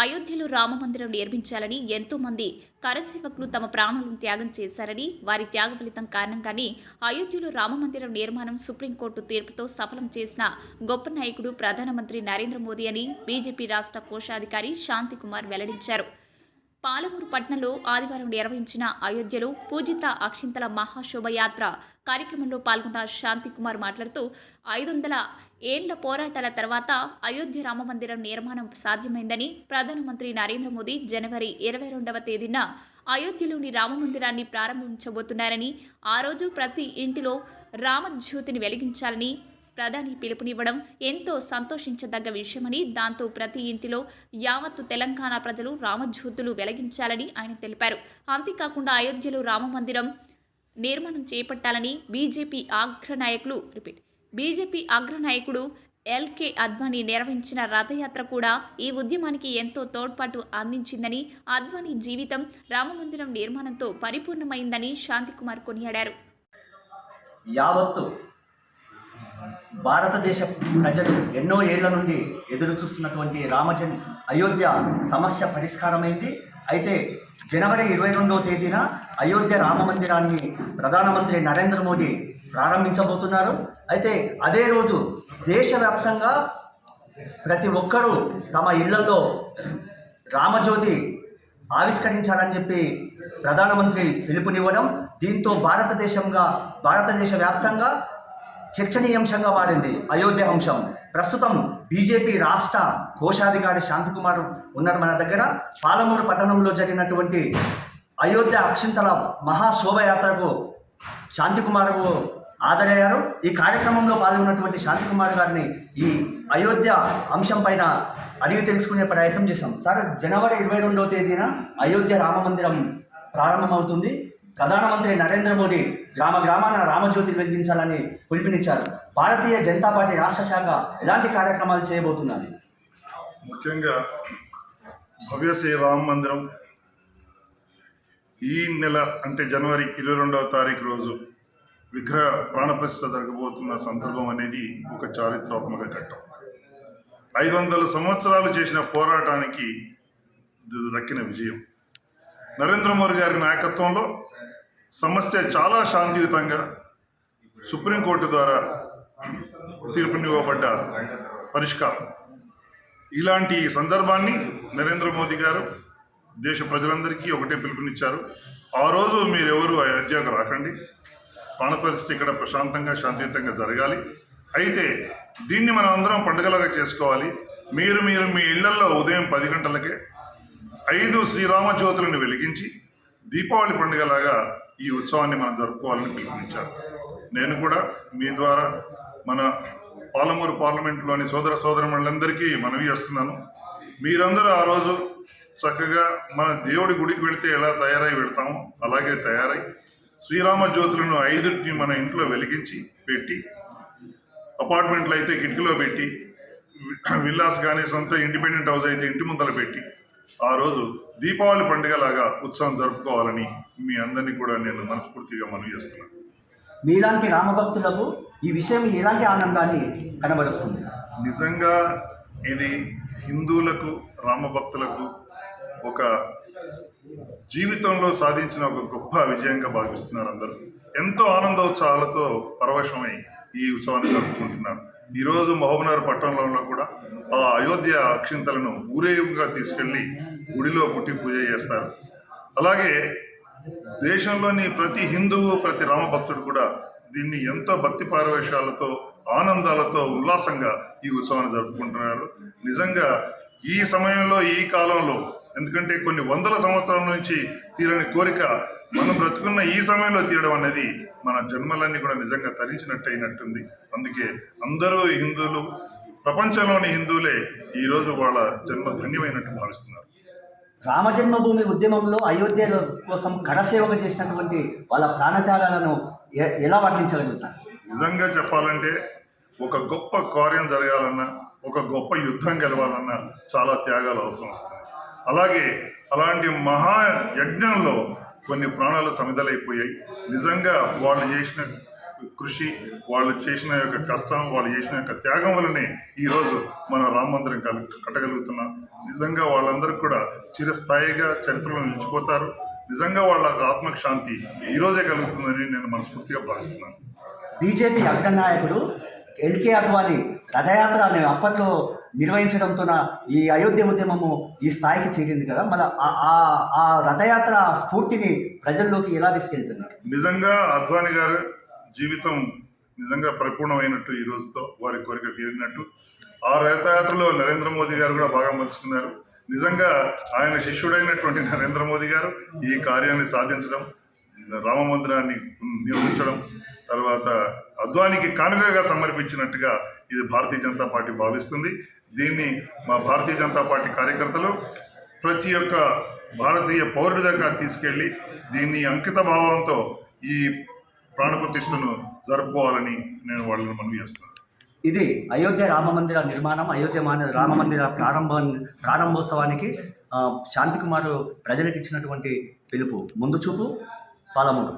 అయోధ్యలో రామమందిరం నిర్మించాలని ఎంతో మంది కరసేవకులు తమ ప్రాణాలను త్యాగం చేశారని వారి త్యాగ ఫలితం కారణంగానే అయోధ్యలో రామమందిరం నిర్మాణం సుప్రీంకోర్టు తీర్పుతో సఫలం చేసిన గొప్ప నాయకుడు ప్రధానమంత్రి నరేంద్ర మోదీ అని బీజేపీ రాష్ట్ర కోశాధికారి శాంతికుమార్ వెల్లడించారు. పాలమూరు పట్నంలో ఆదివారం నిర్వహించిన అయోధ్యలో పూజిత అక్షింతల మహాశోభయాత్ర కార్యక్రమంలో పాల్గొన్న శాంతికుమార్ మాట్లాడుతూ ఐదు వందల ఏండ్ల పోరాటాల తర్వాత అయోధ్య రామమందిరం నిర్మాణం సాధ్యమైందని ప్రధానమంత్రి నరేంద్ర మోదీ జనవరి ఇరవై రెండవ తేదీన అయోధ్యలోని రామమందిరాన్ని ప్రారంభించబోతున్నారని ఆ రోజు ప్రతి ఇంటిలో రామజ్యోతిని వెలిగించాలని ప్రధాని పిలుపునివ్వడం ఎంతో సంతోషించదగ్గ విషయమని దాంతో ప్రతి ఇంటిలో యావత్తు తెలంగాణ ప్రజలు రామజ్యోతులు వెలిగించాలని ఆయన తెలిపారు. అంతేకాకుండా అయోధ్యలో రామమందిరం నిర్మాణం చేపట్టాలని బీజేపీ అగ్రనాయకులు రిపీట్. బీజేపీ అగ్రనాయకుడు ఎల్కే అద్వానీ నిర్వహించిన రథయాత్ర కూడా ఈ ఉద్యమానికి ఎంతో తోడ్పాటు అందించిందని అద్వానీ జీవితం రామమందిరం నిర్మాణంతో పరిపూర్ణమైందని శాంతికుమార్ కొనియాడారు. యావత్తు భారతదేశ ప్రజలు ఎన్నో ఏళ్ళ నుండి ఎదురు చూస్తున్నటువంటి రామజన్ అయోధ్య సమస్య పరిష్కారమైంది. అయితే జనవరి ఇరవై రెండవ తేదీన అయోధ్య రామ మందిరాన్ని ప్రధానమంత్రి నరేంద్ర మోడీ ప్రారంభించబోతున్నారు. అయితే అదే రోజు దేశవ్యాప్తంగా ప్రతి ఒక్కరూ తమ ఇళ్ళలో రామజ్యోతి ఆవిష్కరించాలని చెప్పి ప్రధానమంత్రి పిలుపునివ్వడం దీంతో భారతదేశంగా భారతదేశ వ్యాప్తంగా చర్చనీయాంశంగా మారింది అయోధ్య అంశం. ప్రస్తుతం బీజేపీ రాష్ట్ర కోశాధికారి శాంతికుమార్ ఉన్నారు మన దగ్గర. పాలమూరు పట్టణంలో జరిగినటువంటి అయోధ్య అక్షింతల మహాశోభయాత్రకు శాంతికుమార్ హాజరయ్యారు. ఈ కార్యక్రమంలో పాల్గొన్నటువంటి శాంతికుమార్ గారిని ఈ అయోధ్య అంశం పైన అడిగి తెలుసుకునే ప్రయత్నం చేశాం. సార్ జనవరి ఇరవై రెండవ తేదీన అయోధ్య రామ మందిరం ప్రారంభమవుతుంది. ప్రధానమంత్రి నరేంద్ర మోదీ గ్రామ గ్రామాన రామజ్యోతి వెలిగించాలని పిలుపునిచ్చారు. భారతీయ జనతా పార్టీ రాష్ట్ర శాఖ ఎలాంటి కార్యక్రమాలు చేయబోతున్నది? ముఖ్యంగా భవ్య శ్రీ రామ మందిరం ఈ నెల అంటే జనవరి ఇరవై రెండవ తారీఖు రోజు విగ్రహ ప్రాణప్రతిష్ఠ జరగబోతున్న సందర్భం అనేది ఒక చారిత్రాత్మక ఘట్టం. ఐదు వందల సంవత్సరాలు చేసిన పోరాటానికి దక్కిన విజయం. నరేంద్ర మోదీ గారి నాయకత్వంలో సమస్య చాలా శాంతియుతంగా సుప్రీంకోర్టు ద్వారా తీర్పునివ్వబడ్డ పరిష్కారం. ఇలాంటి సందర్భాన్ని నరేంద్ర మోదీ గారు దేశ ప్రజలందరికీ ఒకటే పిలుపునిచ్చారు. ఆ రోజు మీరెవరు అయోధ్యకు రాకండి. ప్రాణప్రతిష్ఠ ఇక్కడ ప్రశాంతంగా శాంతియుతంగా జరగాలి. అయితే దీన్ని మనం అందరం పండుగలాగా చేసుకోవాలి. మీరు మీరు మీ ఇళ్ళలో ఉదయం పది గంటలకే ఐదు శ్రీరామ జ్యోతులను వెలిగించి దీపావళి పండుగలాగా ఈ ఉత్సవాన్ని మనం జరుపుకోవాలని పిలుపునిచ్చారు. నేను కూడా మీ ద్వారా మన పాలమూరు పార్లమెంట్లోని సోదర సోదరములందరికీ మనవి చేస్తున్నాను. మీరందరూ ఆ రోజు చక్కగా మన దేవుడి గుడికి వెళితే ఎలా తయారై వెళ్తామో అలాగే తయారై శ్రీరామ జ్యోతులను ఐదుటిని మన ఇంట్లో వెలిగించి పెట్టి అపార్ట్మెంట్లు అయితే కిటికీలో పెట్టి విల్లాస్ కానీ సొంత ఇండిపెండెంట్ హౌస్ అయితే ఇంటి ముందర పెట్టి ఆ రోజు దీపావళి పండుగలాగా ఉత్సవం జరుపుకోవాలని మీ అందరినీ కూడా నేను మనస్ఫూర్తిగా మనవి చేస్తున్నాను. మీలాంటి రామభక్తులకు ఈ విషయం ఎలాంటి ఆనందాన్ని కనబరుస్తుంది? నిజంగా ఇది హిందువులకు రామభక్తులకు ఒక జీవితంలో సాధించిన ఒక గొప్ప విజయంగా భావిస్తున్నారు అందరూ. ఎంతో ఆనందోత్సాహాలతో పరవశమై ఈ ఉత్సవాన్ని జరుపుకుంటున్నారు. ఈరోజు మహబూబ్నగర్ పట్టణంలో కూడా ఆ అయోధ్య అక్షింతలను ఊరేగుగా తీసుకెళ్ళి గుడిలో పుట్టి పూజ చేస్తారు. అలాగే దేశంలోని ప్రతి హిందువు ప్రతి రామభక్తుడు కూడా దీన్ని ఎంతో భక్తి పారవేశాలతో ఆనందాలతో ఉల్లాసంగా ఈ ఉత్సవాన్ని జరుపుకుంటున్నారు. నిజంగా ఈ సమయంలో ఈ కాలంలో ఎందుకంటే కొన్ని వందల సంవత్సరాల నుంచి తీరని కోరిక మనం బ్రతుకున్న ఈ సమయంలో తీయడం అనేది మన జన్మలన్నీ కూడా నిజంగా తరించినట్టు అయినట్టుంది అందుకే అందరూ హిందువులు ప్రపంచంలోని హిందువులే ఈరోజు వాళ్ళ జన్మ ధన్యమైనట్టు భావిస్తున్నారు. రామజన్మభూమి ఉద్యమంలో అయోధ్య కోసం కరసేవగా చేసినటువంటి వాళ్ళ ప్రాణత్యాగాలను ఎలా వర్ణించగలుగుతారు? నిజంగా చెప్పాలంటే ఒక గొప్ప కార్యం జరగాలన్నా ఒక గొప్ప యుద్ధం గెలవాలన్నా చాలా త్యాగాలు అవసరం వస్తుంది. అలాగే అలాంటి మహా యజ్ఞంలో కొన్ని ప్రాణాలు సమిదలైపోయాయి. నిజంగా వాళ్ళు చేసిన కృషి వాళ్ళు చేసిన యొక్క కష్టం వాళ్ళు చేసిన యొక్క త్యాగం వల్లనే ఈరోజు మనం రామ మందిరం కల కట్టగలుగుతున్నాం. నిజంగా వాళ్ళందరికీ కూడా చిరస్థాయిగా చరిత్రలో నిలిచిపోతారు. నిజంగా వాళ్ళ ఆత్మకు శాంతి ఈరోజే కలుగుతుందని నేను మనస్ఫూర్తిగా భావిస్తున్నాను. బీజేపీ అగ్రనాయకుడు ఎల్కే అద్వాని రథయాత్ర నేను అప్పట్లో నిర్వహించడంతో ఈ అయోధ్య ఉద్యమము ఈ స్థాయికి చేరింది కదా. మన ఆ- ఆ- ఆ రథయాత్ర స్ఫూర్తిని ప్రజల్లోకి ఎలా తీసుకెళ్తున్నారు? నిజంగా అద్వాని గారు జీవితం నిజంగా పరిపూర్ణమైనట్టు ఈ రోజుతో వారి కోరిక తీరినట్టు. ఆ రథయాత్రలో నరేంద్ర మోదీ గారు కూడా బాగా మలుచుకున్నారు. నిజంగా ఆయన శిష్యుడైనటువంటి నరేంద్ర మోదీ గారు ఈ కార్యాన్ని సాధించడం రామ మందిరాన్ని నిర్మించడం తర్వాత అద్వానికి కానుకగా సమర్పించినట్టుగా ఇది భారతీయ జనతా పార్టీ భావిస్తుంది. దీన్ని మా భారతీయ జనతా పార్టీ కార్యకర్తలు ప్రతి ఒక్క భారతీయ పౌరుడి దగ్గర తీసుకెళ్ళి దీన్ని అంకిత భావంతో ఈ ప్రాణప్రతిష్టను జరుపుకోవాలని నేను వాళ్ళని మనవి చేస్తున్నాను. ఇది అయోధ్య రామ మందిర నిర్మాణం అయోధ్య మాన రామ మందిర ప్రారంభ ప్రారంభోత్సవానికి శాంతికుమారు ప్రజలకు ఇచ్చినటువంటి పిలుపు. ముందు చూపు పాలమూరు.